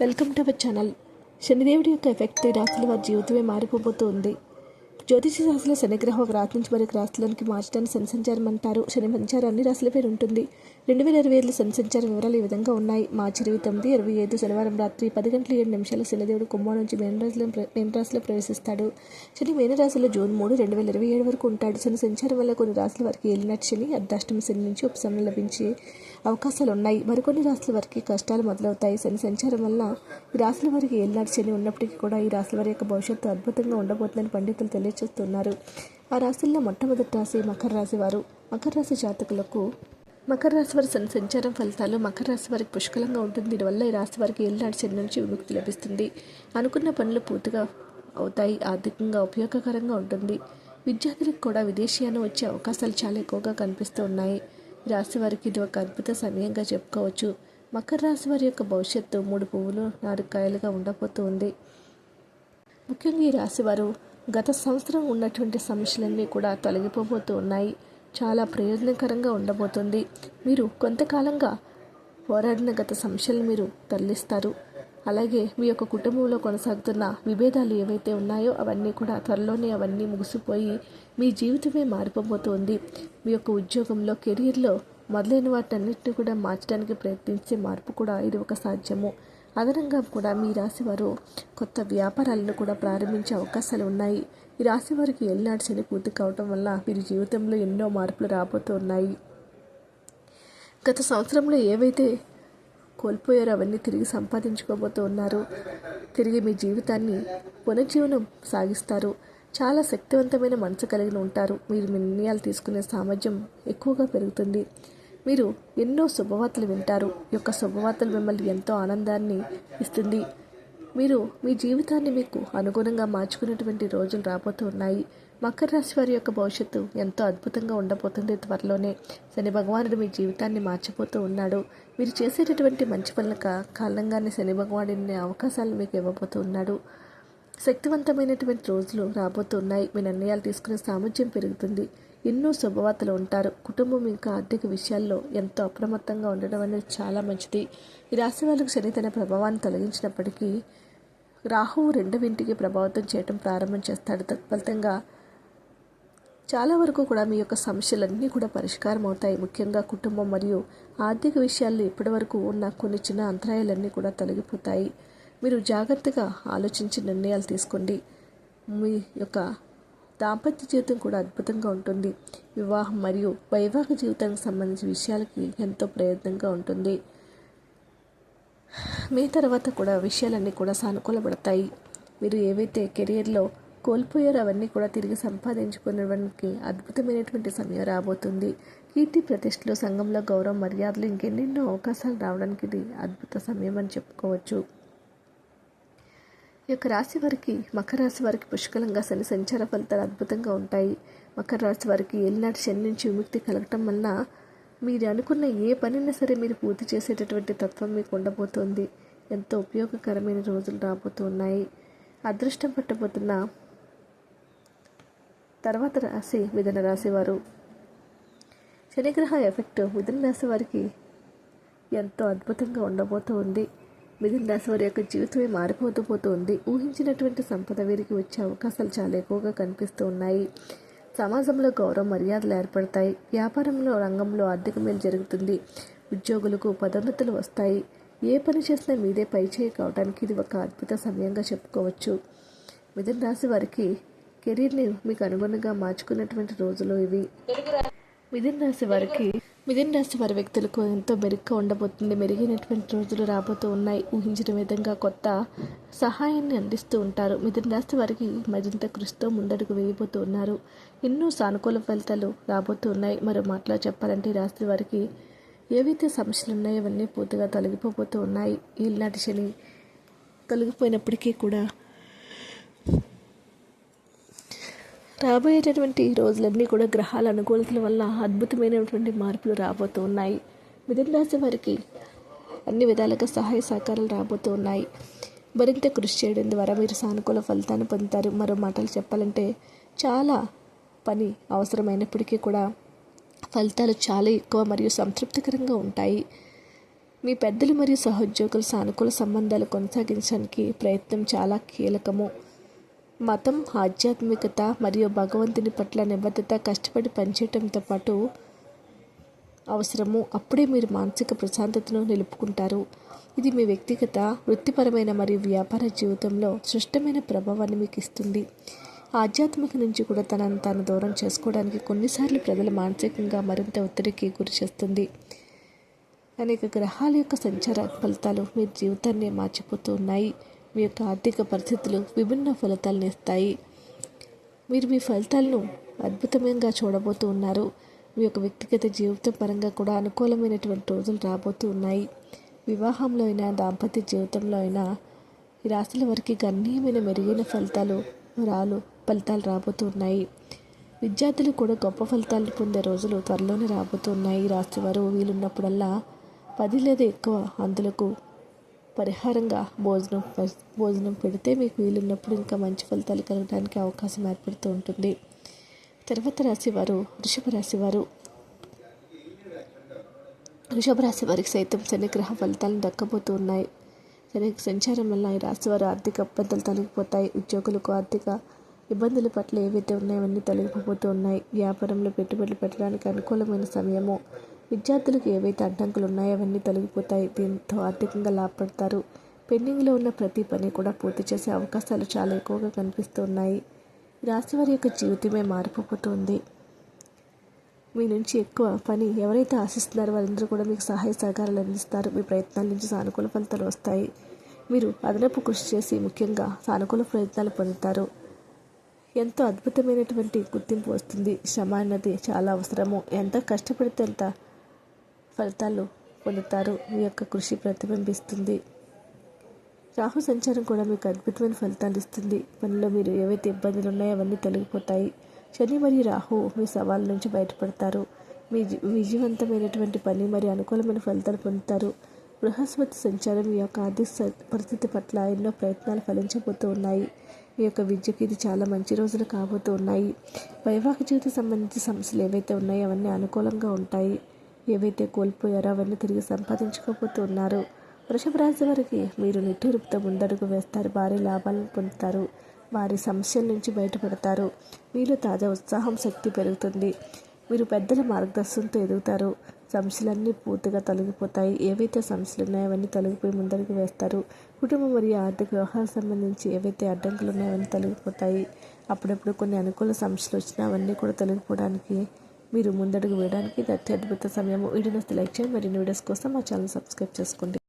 Welcome to our channel. శనిదేవుడి యొక్క effect ఈ రాశుల వారి జీవితమే మారిపోబోతుంది. జ్యోతిష రాశుల శనిగ్రహం ఒక రాశి నుంచి మరొక రాశిలోనికి మార్చడానికి శని సంచారం అంటారు. శని సంచారం అన్ని రాశులపై ఉంటుంది. రెండు వేల ఇరవై ఐదులో శని సంచారం వివరాలు ఈ విధంగా ఉన్నాయి. మార్చి ఇరవై తొమ్మిది ఇరవై ఐదు శనివారం రాత్రి పది గంటల ఏడు నిమిషాలు శనిదేవుడు కుంభం నుంచి మేనరాశిలో మేనరాశిలో ప్రవేశిస్తాడు. శని మేనరాశిలో జూన్ మూడు రెండు వేల ఇరవై ఏడు వరకు ఉంటాడు. శని సంచారం వల్ల కొన్ని రాశుల వారికి ఏలినట్టు శని అర్ధాష్టమి శని నుంచి ఉపశమనం లభించే అవకాశాలు ఉన్నాయి మరికొన్ని రాశుల వారికి కష్టాలు మొదలవుతాయి. శని సంచారం వల్ల ఈ రాశుల వారికి ఏలినాటి శని ఉన్నప్పటికీ కూడా ఈ రాసుల వారి యొక్క భవిష్యత్తు అద్భుతంగా ఉండబోతుందని పండితులు తెలియజేస్తున్నారు ఆ రాశుల్లో మొట్టమొదటి రాశి మకర రాశి వారు. మకర రాశి జాతకులకు మకర రాశి వారి శని సంచారం ఫలితాలు మకర రాశి వారికి పుష్కలంగా ఉంటుంది. దీనివల్ల ఈ రాశి వారికి ఏలినాటి శని నుంచి విముక్తి లభిస్తుంది. అనుకున్న పనులు పూర్తిగా అవుతాయి. ఆర్థికంగా ఉపయోగకరంగా ఉంటుంది. విద్యార్థులకు కూడా విదేశీయానం వచ్చే అవకాశాలు చాలా ఎక్కువగా కనిపిస్తూ ఉన్నాయి. రాశి వారికి ఇది ఒక అద్భుత సమయంగా చెప్పుకోవచ్చు. మకర రాశి వారి యొక్క భవిష్యత్తు మూడు పువ్వులు నాలుగు కాయలుగా ఉండబోతుంది. ముఖ్యంగా ఈ రాశివారు గత సంవత్సరం ఉన్నటువంటి సమస్యలన్నీ కూడా తొలగిపోబోతూ ఉన్నాయి చాలా ప్రయోజనకరంగా ఉండబోతుంది. మీరు కొంతకాలంగా పోరాడిన గత సమస్యలు మీరు తరలిస్తారు. అలాగే మీ యొక్క కుటుంబంలో కొనసాగుతున్న విభేదాలు ఏవైతే ఉన్నాయో అవన్నీ కూడా త్వరలోనే అవన్నీ ముగిసిపోయి మీ జీవితమే మారిపోబోతోంది. మీ యొక్క ఉద్యోగంలో కెరీర్లో మొదలైన వాటన్నిటిని కూడా మార్చడానికి ప్రయత్నించే మార్పు కూడా ఇది ఒక సాధ్యము. అదనంగా కూడా మీ రాశి వారు కొత్త వ్యాపారాలను కూడా ప్రారంభించే అవకాశాలు ఉన్నాయి. ఈ రాశి వారికి ఎల్నాడు శని పూర్తి కావటం వల్ల వీరి జీవితంలో ఎన్నో మార్పులు రాబోతూ ఉన్నాయి. గత సంవత్సరంలో ఏవైతే కోల్పోయారో. అవన్నీ తిరిగి సంపాదించుకోబోతూ ఉన్నారు. తిరిగి మీ జీవితాన్ని పునర్జీవనం సాగిస్తారు. చాలా శక్తివంతమైన మనసు కలిగి ఉంటారు. మీరు నిర్ణయాలు తీసుకునే సామర్థ్యం ఎక్కువగా పెరుగుతుంది. మీరు ఎన్నో శుభవార్తలు వింటారు. ఈ యొక్క శుభవార్తలు మిమ్మల్ని ఎంతో ఆనందాన్ని ఇస్తుంది. మీరు మీ జీవితాన్ని మీకు అనుగుణంగా మార్చుకునేటువంటి రోజులు రాబోతూ ఉన్నాయి. మకర రాశి వారి యొక్క భవిష్యత్తు ఎంతో అద్భుతంగా ఉండబోతుంది త్వరలోనే. శని భగవానుడు మీ జీవితాన్ని మార్చిపోతూ ఉన్నాడు. మీరు చేసేటటువంటి మంచి పనులక కాలంగానే కారణంగానే శని భగవానుడిని అవకాశాలు మీకు ఇవ్వబోతూ ఉన్నాడు. శక్తివంతమైనటువంటి రోజులు రాబోతున్నాయి మీ నిర్ణయాలు తీసుకునే సామర్థ్యం పెరుగుతుంది. ఎన్నో శుభవార్తలు ఉంటారు. కుటుంబం ఇంకా ఆర్థిక విషయాల్లో ఎంతో అప్రమత్తంగా ఉండడం అనేది చాలా మంచిది. ఈ రాశి వాళ్ళకు శని తన ప్రభావాన్ని తొలగించినప్పటికీ రాహువు రెండవ ఇంటికి ప్రభావితం చేయడం ప్రారంభం చేస్తాడు. తత్ఫలితంగా చాలా వరకు కూడా మీ యొక్క సమస్యలన్నీ కూడా పరిష్కారం అవుతాయి. ముఖ్యంగా కుటుంబం మరియు ఆర్థిక విషయాల్లో ఇప్పటి వరకు ఉన్న కొన్ని చిన్న అంతరాయాలన్నీ కూడా తొలగిపోతాయి. మీరు జాగ్రత్తగా ఆలోచించి నిర్ణయాలు తీసుకోండి. మీ యొక్క దాంపత్య జీవితం కూడా అద్భుతంగా ఉంటుంది. వివాహం మరియు వైవాహిక జీవితానికి సంబంధించిన విషయాలకి ఎంతో ప్రయత్నంగా ఉంటుంది. మీ తర్వాత కూడా విషయాలన్నీ కూడా సానుకూలపడతాయి. మీరు ఏవైతే కెరియర్లో కోల్పోయారు. అవన్నీ కూడా తిరిగి సంపాదించుకునేవానికి అద్భుతమైనటువంటి సమయం రాబోతుంది. కీర్తి ప్రతిష్టలు సంఘంలో గౌరవం మర్యాదలు ఇంకెన్నెన్నో అవకాశాలు రావడానికి ఇది అద్భుత సమయం అని చెప్పుకోవచ్చు. ఈ యొక్క రాశి వారికి మకర రాశి వారికి పుష్కలంగా శని సంచార ఫలితాలు అద్భుతంగా ఉంటాయి. మకర రాశి వారికి ఎల్లినాటి శని నుంచి విముక్తి కలగటం వలన మీరు అనుకున్న ఏ పనైనా సరే మీరు పూర్తి చేసేటటువంటి తత్వం మీకు ఉండబోతోంది. ఎంతో ఉపయోగకరమైన రోజులు రాబోతున్నాయి. అదృష్టం పట్టబోతున్న తర్వాత రాశి మిథున రాశి వారు శనిగ్రహ ఎఫెక్ట్ మిథున రాశి వారికి ఎంతో అద్భుతంగా ఉండబోతూ ఉంది. మిథున రాశి వారి యొక్క జీవితమే మారిపోతూ పోతుంది ఊహించినటువంటి సంపద వీరికి వచ్చే అవకాశాలు చాలా ఎక్కువగా కనిపిస్తూ ఉన్నాయి. సమాజంలో గౌరవ మర్యాదలు ఏర్పడతాయి. వ్యాపారంలో రంగంలో ఆర్థిక మేలు జరుగుతుంది. ఉద్యోగులకు పదోన్నతులు వస్తాయి. ఏ పని చేసినా మీదే పైచేయి కావడానికి ఇది ఒక అద్భుత సమయంగా చెప్పుకోవచ్చు. మిథున రాశి వారికి కెరీర్ని మీకు అనుగుణంగా మార్చుకున్నటువంటి రోజులు ఇవి. మిథున రాశి వారికి మిథున రాశి వారి వ్యక్తులకు ఎంతో మెరుగ్గా ఉండబోతుంది. మెరుగైనటువంటి రోజులు రాబోతూ ఉన్నాయి. ఊహించిన విధంగా కొత్త సహాయాన్ని అందిస్తూ ఉంటారు. మిథున రాశి వారికి మరింత కృషితో ముందడుగు వేయబోతూ ఉన్నారు. ఎన్నో సానుకూల ఫలితాలు రాబోతూ ఉన్నాయి. మరో మాటలో చెప్పాలంటే రాశి వారికి ఏవైతే సమస్యలు ఉన్నాయో అవన్నీ పూర్తిగా తొలగిపోబోతూ ఉన్నాయి. ఈనాటి శని తొలగిపోయినప్పటికీ కూడా రాబోయేటటువంటి రోజులన్నీ కూడా గ్రహాల అనుకూలతల వల్ల అద్భుతమైనటువంటి మార్పులు రాబోతూ ఉన్నాయి మిథున రాశి వారికి అన్ని విధాలుగా సహాయ సహకారాలు రాబోతూ ఉన్నాయి మరింత కృషి చేయడం ద్వారా మీరు సానుకూల ఫలితాన్ని పొందుతారు. మరో మాటలు చెప్పాలంటే చాలా పని అవసరమైనప్పటికీ కూడా ఫలితాలు చాలా ఎక్కువ మరియు సంతృప్తికరంగా ఉంటాయి. మీ పెద్దలు మరియు సహోద్యోగుల సానుకూల సంబంధాలు కొనసాగించడానికి ప్రయత్నం చాలా కీలకము. మతం ఆధ్యాత్మికత మరియు భగవంతుని పట్ల నిబద్ధత కష్టపడి పనిచేయటంతో పాటు అవసరము. అప్పుడే మీరు మానసిక ప్రశాంతతను నిలుపుకుంటారు. ఇది మీ వ్యక్తిగత వృత్తిపరమైన మరియు వ్యాపార జీవితంలో సృష్టమైన ప్రభావాన్ని మీకు ఇస్తుంది. ఆధ్యాత్మిక నుంచి కూడా తనను తాను దూరం చేసుకోవడానికి కొన్నిసార్లు ప్రజలు మానసికంగా మరింత ఒత్తిడికి గురి చేస్తుంది. అనేక గ్రహాల యొక్క సంచార ఫలితాలు మీ జీవితాన్ని మార్చిపోతూ ఉన్నాయి. మీ యొక్క ఆర్థిక పరిస్థితులు విభిన్న ఫలితాలను ఇస్తాయి. మీరు మీ ఫలితాలను అద్భుతంగా చూడబోతూ ఉన్నారు. మీ యొక్క వ్యక్తిగత జీవితం పరంగా కూడా అనుకూలమైనటువంటి రోజులు రాబోతూ ఉన్నాయి. వివాహంలో అయినా దాంపత్య జీవితంలో అయినా ఈ రాశుల వారికి గణనీయమైన మెరుగైన ఫలితాలు రాలు ఫలితాలు రాబోతూ ఉన్నాయి. విద్యార్థులు కూడా గొప్ప ఫలితాలు పొందే రోజులు త్వరలోనే రాబోతున్నాయి రాశి వారు వీలున్నప్పుడల్లా పది లేదా ఎక్కువ అందులకు పరిహారంగా భోజనం భోజనం పెడితే మీకు వీలున్నప్పుడు ఇంకా మంచి ఫలితాలు కలగడానికి అవకాశం ఏర్పడుతూ ఉంటుంది. తర్వాత రాశి వారు వృషభ రాశివారు. వృషభ రాశి వారికి సైతం శనిగ్రహ ఫలితాలను దక్కబోతూ ఉన్నాయి. శని సంచారం వల్ల ఈ రాశి వారు ఆర్థిక ఇబ్బందులు తొలగిపోతాయి. ఉద్యోగులకు ఆర్థిక ఇబ్బందుల పట్ల ఏవైతే ఉన్నాయో అవన్నీ తొలగిపోతూ ఉన్నాయి. వ్యాపారంలో పెట్టుబడులు పెట్టడానికి అనుకూలమైన సమయము విద్యార్థులకు ఏవైతే అడ్డంకులు ఉన్నాయో అవన్నీ తొలగిపోతాయి. దీంతో ఆర్థికంగా లాభపడతారు. పెండింగ్లో ఉన్న ప్రతి పని కూడా పూర్తి చేసే అవకాశాలు చాలా ఎక్కువగా కనిపిస్తూ ఉన్నాయి రాశి వారి యొక్క జీవితమే మారిపోతుంది మీ నుంచి ఎక్కువ పని ఎవరైతే ఆశిస్తున్నారో వారందరూ కూడా మీకు సహాయ సహకారాలు అందిస్తారు. మీ ప్రయత్నాల నుంచి సానుకూల ఫలితాలు వస్తాయి. మీరు అదనపు కృషి చేసి ముఖ్యంగా సానుకూల ప్రయత్నాలు పొందుతారు. ఎంతో అద్భుతమైనటువంటి గుర్తింపు వస్తుంది. శ్రమ అన్నది చాలా అవసరము. ఎంత కష్టపడితే అంత ఫలితాలు పొందుతారు. మీ యొక్క కృషి ప్రతిబింబిస్తుంది. రాహు సంచారం కూడా మీకు అద్భుతమైన ఫలితాలు ఇస్తుంది. పనిలో మీరు ఏవైతే ఇబ్బందులు ఉన్నాయో అవన్నీ తొలగిపోతాయి. శని మరియు రాహు మీ సవాళ్ళ నుంచి బయటపడతారు. మీ విజయవంతమైనటువంటి పని మరియు అనుకూలమైన ఫలితాలు పొందుతారు. బృహస్పతి సంచారం మీ యొక్క ఆర్థిక స- పరిస్థితి పట్ల ఎన్నో ప్రయత్నాలు ఫలించబోతూ ఉన్నాయి. మీ యొక్క విద్యకి ఇది చాలా మంచి రోజులు కాబోతూ ఉన్నాయి. వైవాహిక జీవితం సంబంధించిన సమస్యలు ఏవైతే ఉన్నాయో అవన్నీ అనుకూలంగా ఉంటాయి. ఏవైతే కోల్పోయారో అవన్నీ తిరిగి సంపాదించుకోబోతున్నారు. వృషభ రాశి వారికి మీరు నిట్టూరుపుతో ముందడుగు వేస్తారు. భారీ లాభాలను పొందుతారు. వారి సమస్యల నుంచి బయటపడతారు. మీలో తాజా ఉత్సాహం శక్తి పెరుగుతుంది. మీరు పెద్దల మార్గదర్శనంతో ఎదుగుతారు. సమస్యలన్నీ పూర్తిగా తొలగిపోతాయి. ఏవైతే సమస్యలు ఉన్నాయో అవన్నీ తొలగిపోయి ముందడుగు వేస్తారు. కుటుంబం మరియు ఆర్థిక వ్యవహారాలకు సంబంధించి ఏవైతే అడ్డంకులు ఉన్నాయో అవన్నీ తొలగిపోతాయి. అప్పుడప్పుడు కొన్ని అనుకూల సమస్యలు వచ్చినా అవన్నీ కూడా తొలగిపోవడానికి మీరు ముందడుగు వేయడానికి ఇది అత్యద్భుత సమయము వీడియోస్ లైక్ చేయండి. మరిన్ని వీడియోస్ కోసం మా ఛానల్ సబ్స్క్రైబ్ చేసుకోండి.